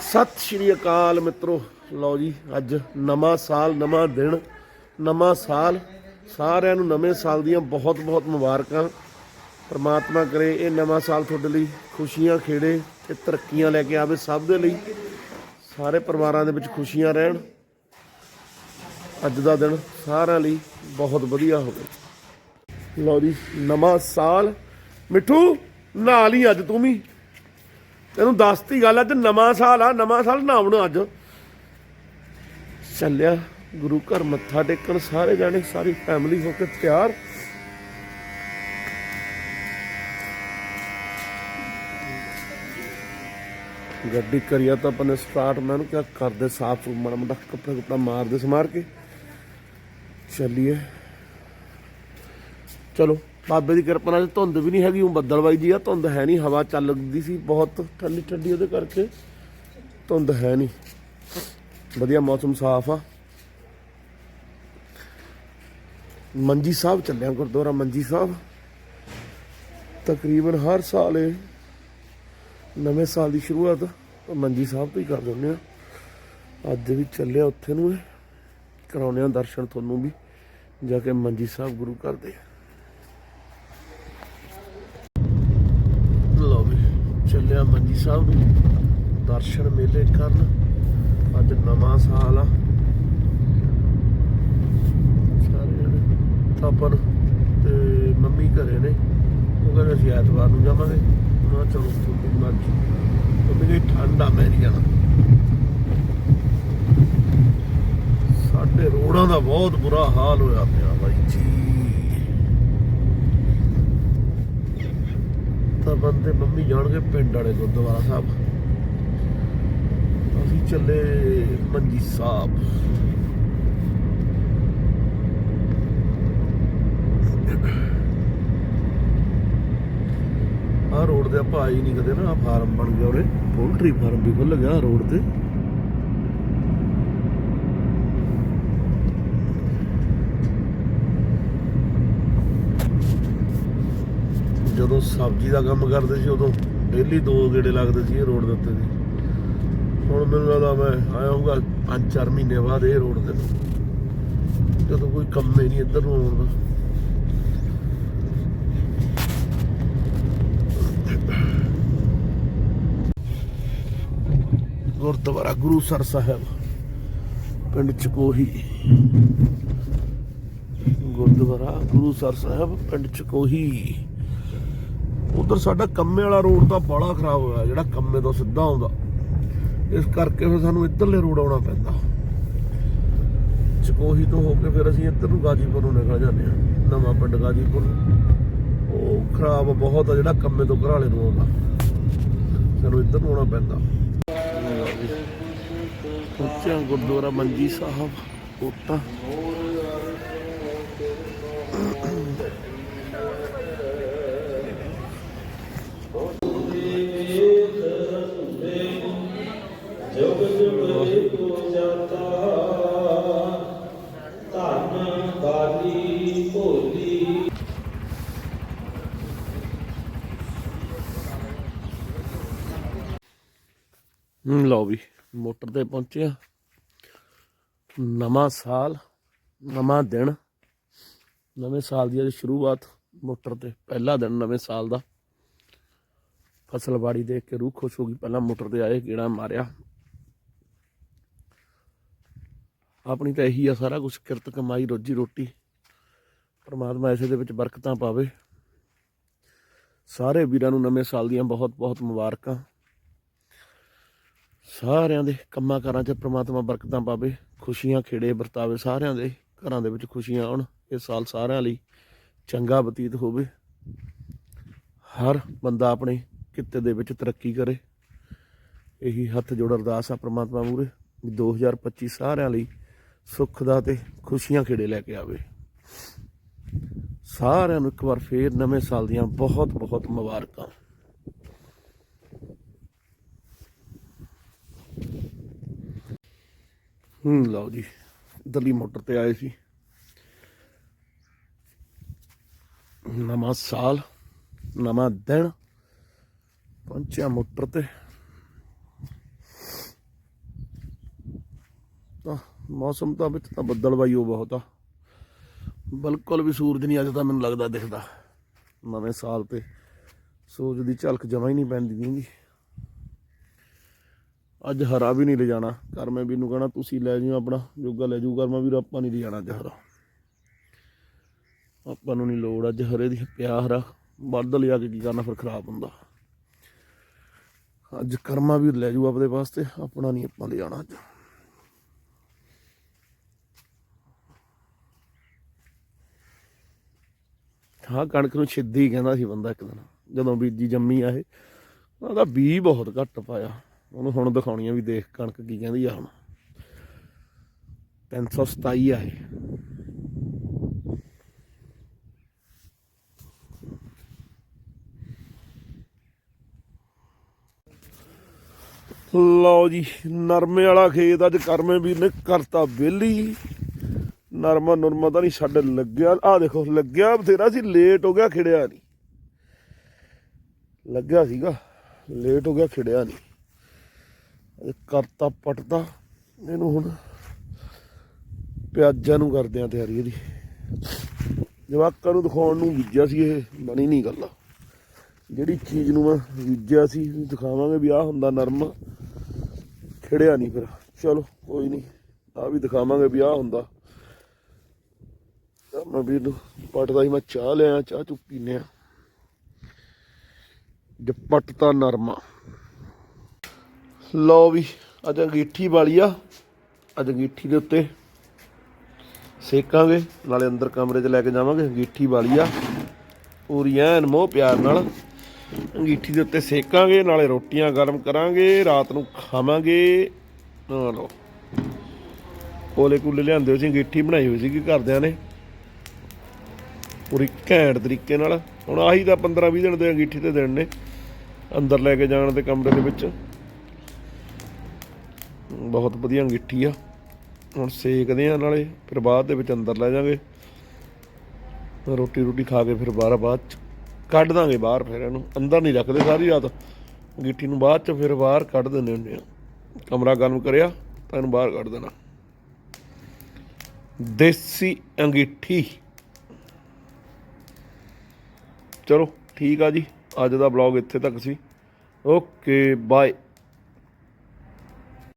ਸਤਿ ਸ਼੍ਰੀ ਅਕਾਲ ਮਿੱਤਰੋ। ਲਓ ਜੀ, ਅੱਜ ਨਵਾਂ ਸਾਲ, ਨਵਾਂ ਦਿਨ, ਨਵਾਂ ਸਾਲ। ਸਾਰਿਆਂ ਨੂੰ ਨਵੇਂ ਸਾਲ ਦੀਆਂ ਬਹੁਤ ਬਹੁਤ ਮੁਬਾਰਕਾਂ। ਪ੍ਰਮਾਤਮਾ ਕਰੇ ਇਹ ਨਵਾਂ ਸਾਲ ਤੁਹਾਡੇ ਲਈ ਖੁਸ਼ੀਆਂ ਖੇੜੇ ਤੇ ਤਰੱਕੀਆਂ ਲੈ ਕੇ ਆਵੇ ਸਭ ਦੇ ਲਈ। ਸਾਰੇ ਪਰਿਵਾਰਾਂ ਦੇ ਵਿੱਚ ਖੁਸ਼ੀਆਂ ਰਹਿਣ। ਅੱਜ ਦਾ ਦਿਨ ਸਾਰਿਆਂ ਲਈ ਬਹੁਤ ਵਧੀਆ ਹੋਵੇ। ਲਓ ਜੀ, ਨਵਾਂ ਸਾਲ। ਮਿੱਠੂ, ਨਾਲ ਹੀ ਅੱਜ ਤੂੰ ਵੀ। ਤੈਨੂੰ ਦੱਸਤੀ ਗੱਲ ਅੱਜ ਨਵਾਂ ਸਾਲ ਆ, ਨਵਾਂ ਸਾਲ ਨਹਾਉਣ ਅੱਜ। ਚੱਲਿਆ, ਗੁਰੂ ਘਰ ਮੱਥਾ ਟੇਕਣ, ਸਾਰੇ ਜਾਣੇ, ਸਾਰੀ ਫੈਮਿਲੀ ਹੋ ਕੇ ਤਿਆਰ। ਗੱਡੀ ਕਰੀਆ ਤਾਂ ਆਪਣੇ ਸਟਾਰਟ ਮੈਂ ਉਹਨੂੰ ਕਿਹਾ ਕਰਦੇ ਸਾਫ਼ ਮਾੜਾ ਮੋਟਾ ਕੱਪੜਾ ਕੁਪੜਾ ਮਾਰਦੇ ਸਮਾਰ ਕੇ। ਚੱਲੀਏ। ਚਲੋ। ਬਾਬੇ ਦੀ ਕਿਰਪਾ ਨਾਲ ਧੁੰਦ ਵੀ ਨਹੀਂ ਹੈਗੀ ਉਹ ਬੱਦਲਵਾਈ ਜੀ ਆ, ਧੁੰਦ ਹੈ ਨਹੀਂ, ਹਵਾ ਚੱਲਦੀ ਸੀ ਬਹੁਤ, ਠੰਡੀ ਠੰਡੀ ਉਹਦੇ ਕਰਕੇ। ਧੁੰਦ ਹੈ ਨਹੀਂ। ਵਧੀਆ ਮੌਸਮ ਸਾਫ਼ ਆ। ਮੰਜੀ ਸਾਹਿਬ ਚੱਲਿਆ ਗੁਰਦੁਆਰਾ ਮੰਜੀ ਸਾਹਿਬ। ਤਕਰੀਬਨ ਹਰ ਸਾਲ ਇਹ ਨਵੇਂ ਸਾਲ ਦੀ ਸ਼ੁਰੂਆਤ ਮੰਜੀ ਸਾਹਿਬ ਤੋਂ ਹੀ ਕਰ ਦਿੰਦੇ ਆ। ਅੱਜ ਵੀ ਚੱਲਿਆ ਉੱਥੇ ਨੂੰ ਕਰਾਉਣੇ ਆ ਦਰਸ਼ਨ ਤੁਹਾਨੂੰ ਵੀ, ਜਾ ਕੇ ਮੰਜੀ ਸਾਹਿਬ ਗੁਰੂ ਕਰਦੇ ਆ ਲਓ ਵੀ ਚੱਲਿਆ ਮੰਜੀ ਸਾਹਿਬ ਨੂੰ। ਦਰਸ਼ਨ ਮੇਲੇ ਕਰਨ। ਅੱਜ ਨਵਾਂ ਸਾਲ ਆ। ਸਾਰੇ ਜਣੇ। ਤਾਪਨ ਤੇ ਮੰਮੀ ਘਰੇ ਨੇ। ਉਹ ਕਹਿੰਦੇ ਅਸੀਂ ਐਤਵਾਰ ਨੂੰ ਜਾਵਾਂਗੇ। ਮੈਂ ਕਿਹਾ ਚਲੋ ਤੁਹਾਡੀ ਮਰਜ਼ੀ। ਮੰਮੀ ਕਹਿੰਦੀ ਠੰਡ ਆ ਮੈਂ ਨਹੀਂ ਜਾਣਾ ਸਾਡੇ ਰੋਡਾਂ ਦਾ ਬਹੁਤ ਬੁਰਾ ਹਾਲ ਹੋਇਆ ਪਿਆ ਬਾਈ। ਜੀ ਤਾਂ ਬੰਦੇ ਮੰਮੀ ਜਾਣਗੇ ਪਿੰਡ ਵਾਲੇ ਗੁਰਦੁਆਰਾ ਸਾਹਿਬ। ਅਸੀਂ ਚੱਲੇ ਮੰਜੀ ਸਾਹਿਬ। ਆ ਰੋਡ ਤੇ ਆਪਾਂ ਆਈ ਨਹੀਂ ਕਦੇ ਨਾ ਆ ਫਾਰਮ ਬਣ ਗਿਆ ਉਰੇ। ਪੋਲਟਰੀ ਫਾਰਮ ਵੀ ਖੁੱਲ ਗਿਆ ਰੋਡ ਤੇ। ਜਦੋਂ ਸਬਜ਼ੀ ਦਾ ਕੰਮ ਕਰਦੇ ਸੀ, ਉਦੋਂ ਡੇਲੀ ਦੋ ਗੇੜੇ ਲੱਗਦੇ ਸੀ ਇਹ ਰੋਡ ਦੇ ਉੱਤੇ ਦੀ ਹੁਣ ਮੈਨੂੰ ਲੱਗਦਾ ਮੈਂ ਆਇਆ ਹੋਊਗਾ 5-4 ਮਹੀਨੇ ਬਾਅਦ ਇਹ ਰੋਡ ਤੇ ਜਦੋਂ ਕੋਈ ਕੰਮ ਹੀ ਨਹੀਂ ਇੱਧਰ ਨੂੰ ਆਉਣ ਦਾ। ਗੁਰਦੁਆਰਾ ਗੁਰੂਸਰ ਸਾਹਿਬ, ਪਿੰਡ ਚਕੋਹੀ। ਗੁਰਦੁਆਰਾ ਗੁਰੂਸਰ ਸਾਹਿਬ, ਪਿੰਡ ਚਕੋਹੀ। ਉਧਰ ਸਾਡਾ ਕੰਮੇ ਵਾਲਾ ਰੋਡ ਤਾਂ ਬੜਾ ਖਰਾਬ ਹੋਇਆ, ਜਿਹੜਾ ਕੰਮੇ ਤੋਂ ਸਿੱਧਾ ਆਉਂਦਾ। ਇਸ ਕਰਕੇ ਫਿਰ ਸਾਨੂੰ ਇੱਧਰਲੇ ਰੋਡ ਆਉਣਾ ਪੈਂਦਾ। ਚਕੋਹੀ ਤੋਂ ਹੋ ਕੇ ਫਿਰ ਅਸੀਂ ਇੱਧਰ ਨੂੰ ਗਾਜੀਪੁਰ ਨੂੰ ਨਿਕਲ ਜਾਂਦੇ ਹਾਂ, ਨਵਾਂ ਪਿੰਡ ਗਾਜੀਪੁਰ। ਉਹ ਖਰਾਬ ਬਹੁਤ ਆ, ਜਿਹੜਾ ਕੰਮੇ ਤੋਂ ਘਰਾਲੇ ਨੂੰ ਆਉਂਦਾ। ਸਾਨੂੰ ਇੱਧਰ ਨੂੰ ਆਉਣਾ ਪੈਂਦਾ। ਪਹੁੰਚਿਆ ਗੁਰਦੁਆਰਾ ਮੰਜੀ ਸਾਹਿਬ, ਕੋਟਾ। ਲਓ ਵੀ, ਮੋਟਰ ਤੇ ਪਹੁੰਚਿਆ ਨਵਾਂ ਸਾਲ, ਨਵਾਂ ਦਿਨ, ਨਵੇਂ ਸਾਲ ਦੀ ਅੱਜ ਸ਼ੁਰੂਆਤ ਮੋਟਰ ਤੇ, ਪਹਿਲਾ ਦਿਨ ਨਵੇਂ ਸਾਲ ਦਾ। ਫਸਲਬਾੜੀ ਦੇਖ ਕੇ ਰੂਹ ਖੁਸ਼ ਹੋ ਗਈ, ਪਹਿਲਾਂ ਮੋਟਰ ਤੇ ਆਏ, ਗੇੜਾ ਮਾਰਿਆ। ਆਪਣੀ ਤਾਂ ਇਹੀ ਆ ਸਾਰਾ ਕੁਝ ਕਿਰਤ ਕਮਾਈ, ਰੋਜੀ ਰੋਟੀ। ਪਰਮਾਤਮਾ ਐਸੇ ਦੇ ਵਿੱਚ ਬਰਕਤਾਂ ਪਾਵੇ। ਸਾਰੇ ਵੀਰਾਂ ਨੂੰ ਨਵੇਂ ਸਾਲ ਦੀਆਂ ਬਹੁਤ ਬਹੁਤ ਮੁਬਾਰਕਾਂ। ਸਾਰਿਆਂ ਦੇ ਕੰਮਾਂ ਕਾਰਾਂ 'ਚ ਪ੍ਰਮਾਤਮਾ ਬਰਕਤਾਂ ਪਾਵੇ, ਖੁਸ਼ੀਆਂ ਖੇੜੇ ਵਰਤਾਵੇ, ਸਾਰਿਆਂ ਦੇ ਘਰਾਂ ਦੇ ਵਿੱਚ ਖੁਸ਼ੀਆਂ ਆਉਣ, ਇਹ ਸਾਲ ਸਾਰਿਆਂ ਲਈ ਚੰਗਾ ਬਤੀਤ ਹੋਵੇ। ਹਰ ਬੰਦਾ ਆਪਣੇ ਕਿੱਤੇ ਦੇ ਵਿੱਚ ਤਰੱਕੀ ਕਰੇ। ਇਹੀ ਹੱਥ ਜੋੜ ਅਰਦਾਸ ਆ ਪ੍ਰਮਾਤਮਾ ਮੂਰੇ 2025 ਸਾਰਿਆਂ ਲਈ ਸੁੱਖ ਦਾ ਤੇ ਖੁਸ਼ੀਆਂ ਖੇੜੇ ਲੈ ਕੇ ਆਵੇ। ਸਾਰਿਆਂ ਨੂੰ ਇੱਕ ਵਾਰ ਫੇਰ ਨਵੇਂ ਸਾਲ ਦੀਆਂ ਬਹੁਤ ਬਹੁਤ ਮੁਬਾਰਕਾਂ। ਹੂੰ, ਲਓ ਜੀ, ਇਧਰਲੀ ਮੋਟਰ ਤੇ ਆਏ ਸੀ। ਨਵਾਂ ਸਾਲ, ਨਵਾਂ ਦਿਨ, ਪਹੁੰਚਿਆ ਮੋਟਰ ਤੇ। ਤਾਂ ਮੌਸਮ ਤਾਂ ਵਿੱਚ ਤਾਂ ਬੱਦਲ ਵਾਈਓ ਬਹੁਤ ਆ। ਬਿਲਕੁਲ ਵੀ ਸੂਰਜ ਨਹੀਂ, ਅੱਜ ਤਾਂ ਮੈਨੂੰ ਲੱਗਦਾ ਦਿਖਦਾ। ਨਵੇਂ ਸਾਲ ਤੇ ਸੂਰਜ ਦੀ ਝਲਕ ਜਮਾ ਹੀ ਨਹੀਂ ਪੈਂਦੀ ਦੀ ਅੱਜ ਹਰਾ ਵੀ ਨਹੀਂ ਲਿਜਾਣਾ। ਕਰਮੇ ਵੀ ਨੂੰ ਕਹਣਾ, ਤੁਸੀਂ ਲੈ ਜਿਓ ਆਪਣਾ, ਜੋਗਾ ਲੈ ਜੂ ਕਰਮਾ ਵੀਰ, ਆਪਾਂ ਨਹੀਂ ਲਿਜਾਣਾ ਅੱਜ ਹਰਾ। ਆਪਾਂ ਨੂੰ ਨਹੀਂ ਲੋੜ ਅੱਜ ਹਰੇ ਦੀ, ਪਿਆ ਹਰਾ। ਵੱਧ ਲਿਆ ਕੇ ਕੀ ਕਰਨਾ, ਫਿਰ ਖਰਾਬ ਹੁੰਦਾ। ਅੱਜ ਕਰਮਾ ਵੀ ਲੈ ਜੂ ਆਪਦੇ ਵਾਸਤੇ, ਆਪਣਾ ਨਹੀਂ ਆਪਾਂ ਲਿਜਾਣਾ ਅੱਜ। ਹਾਂ ਕਣਕ ਨੂੰ ਛਿੱਦੀ ਕਹਿੰਦਾ ਸੀ ਬੰਦਾ ਇੱਕ ਦਿਨ, ਜਦੋਂ ਬੀਜੀ ਜੰਮੀ ਆਏ ਉਹਦਾ ਬੀ ਬਹੁਤ ਘੱਟ ਪਾਇਆ। ਉਹਨੂੰ ਹੁਣ ਦਿਖਾਉਣੀ ਆ ਵੀ ਦੇਖ ਕਣਕ ਕੀ ਕਹਿੰਦੀ ਆ ਹੁਣ। 327 ਆ ਇਹ। ਲਓ ਜੀ, ਨਰਮੇ ਵਾਲਾ ਖੇਤ ਅੱਜ ਕਰਮੇ ਵੀਰ ਨੇ ਕਰਤਾ ਵਿਹਲੀ ਨਰਮਾ ਨਰਮਾ ਤਾਂ ਨਹੀਂ ਛੱਡ ਲੱਗਿਆ। ਆ ਦੇਖੋ, ਲੱਗਿਆ ਬਥੇਰਾ ਸੀ, ਲੇਟ ਹੋ ਗਿਆ ਖਿੜਿਆ ਨਹੀਂ। ਲੱਗਿਆ ਸੀਗਾ, ਲੇਟ ਹੋ ਗਿਆ ਖਿੜਿਆ ਨਹੀਂ। ਇਹ ਕਰਤਾ ਪਟਦਾ। ਇਹਨੂੰ ਹੁਣ ਪਿਆਜ਼ਾਂ ਨੂੰ ਕਰਦੇ ਆ ਤਿਆਰੀ ਇਹਦੀ। ਜਵਾਕਾਂ ਨੂੰ ਦਿਖਾਉਣ ਨੂੰ ਬੀਜਿਆ ਸੀ ਇਹ, ਬਣੀ ਨਹੀਂ ਗੱਲ। ਜਿਹੜੀ ਚੀਜ਼ ਨੂੰ ਮੈਂ ਬੀਜਿਆ ਸੀ, ਦਿਖਾਵਾਂਗੇ ਵੀ ਆਹ ਹੁੰਦਾ ਨਰਮ। ਖਿੜਿਆ ਨਹੀਂ ਫਿਰ। ਚਲੋ, ਕੋਈ ਨਹੀਂ ਆ ਵੀ ਦਿਖਾਵਾਂਗੇ ਵੀ ਆਹ ਹੁੰਦਾ। ਤਾਂ ਮੈਂ ਵੀ ਨੂੰ ਪਟਦਾ ਹੀ ਮੈਂ ਚਾਹ ਲਿਆ ਚਾਹ ਚੁੱਕੀ ਪੀਨੇ ਆ। ਜਪਟ ਤਾਂ ਨਰਮਾ। ਲਓ ਵੀ, ਅੱਜ ਅੰਗੀਠੀ ਵਾਲੀ ਆ। ਅੱਜ ਅੰਗੀਠੀ ਦੇ ਉੱਤੇ ਸੇਕਾਂਗੇ, ਨਾਲੇ ਅੰਦਰ ਕਮਰੇ 'ਚ ਲੈ ਕੇ ਜਾਵਾਂਗੇ। ਅੰਗੀਠੀ ਵਾਲੀ ਆ। ਪੂਰੀ ਐਨ ਮੋਹ ਪਿਆਰ ਨਾਲ ਅੰਗੀਠੀ ਦੇ ਉੱਤੇ ਸੇਕਾਂਗੇ, ਨਾਲੇ ਰੋਟੀਆਂ ਗਰਮ ਕਰਾਂਗੇ, ਰਾਤ ਨੂੰ ਖਾਵਾਂਗੇ। ਆ ਲਓ। ਕੋਲੇ ਕੁਲੇ ਲਿਆਂਦੇ ਹੋ ਸੀ, ਅੰਗੀਠੀ ਬਣਾਈ ਹੋਈ ਸੀਗੀ ਘਰਦਿਆਂ ਨੇ। ਪੂਰੀ ਘੈਂਟ ਤਰੀਕੇ ਨਾਲ। ਹੁਣ ਆਹੀ ਤਾਂ 15 20 ਦਿਨ ਦੇ ਅੰਗੀਠੀ ਤੇ ਦਿਨ ਨੇ। ਅੰਦਰ ਲੈ ਕੇ ਜਾਣ ਦੇ ਕਮਰੇ ਦੇ ਵਿੱਚ। ਬਹੁਤ ਵਧੀਆ ਅੰਗੀਠੀ ਆ। ਹੁਣ ਸੇਕਦੇ ਆ ਨਾਲੇ, ਫਿਰ ਬਾਅਦ ਦੇ ਵਿੱਚ ਅੰਦਰ ਲੈ ਜਾਾਂਗੇ। ਰੋਟੀ ਰੋਟੀ ਖਾ ਕੇ ਫਿਰ ਬਾਹਰ, ਬਾਅਦ ਚ ਕੱਢ ਦਾਂਗੇ ਬਾਹਰ ਫਿਰ ਇਹਨੂੰ। ਅੰਦਰ ਨਹੀਂ ਰੱਖਦੇ ਸਾਰੀ ਰਾਤ। ਅੰਗੀਠੀ ਨੂੰ ਬਾਅਦ ਚ ਫਿਰ ਬਾਹਰ ਕੱਢ ਦਿੰਦੇ ਹੁੰਦੇ ਆ। ਕਮਰਾ ਗਰਮ ਕਰਿਆ ਤਾਂ ਇਹਨੂੰ ਬਾਹਰ ਕੱਢ ਦੇਣਾ। ਦੇਸੀ ਅੰਗੀਠੀ। ਚਲੋ ਠੀਕ ਆ ਜੀ। ਅੱਜ ਦਾ ਬਲੌਗ ਇੱਥੇ ਤੱਕ ਸੀ। Okay bye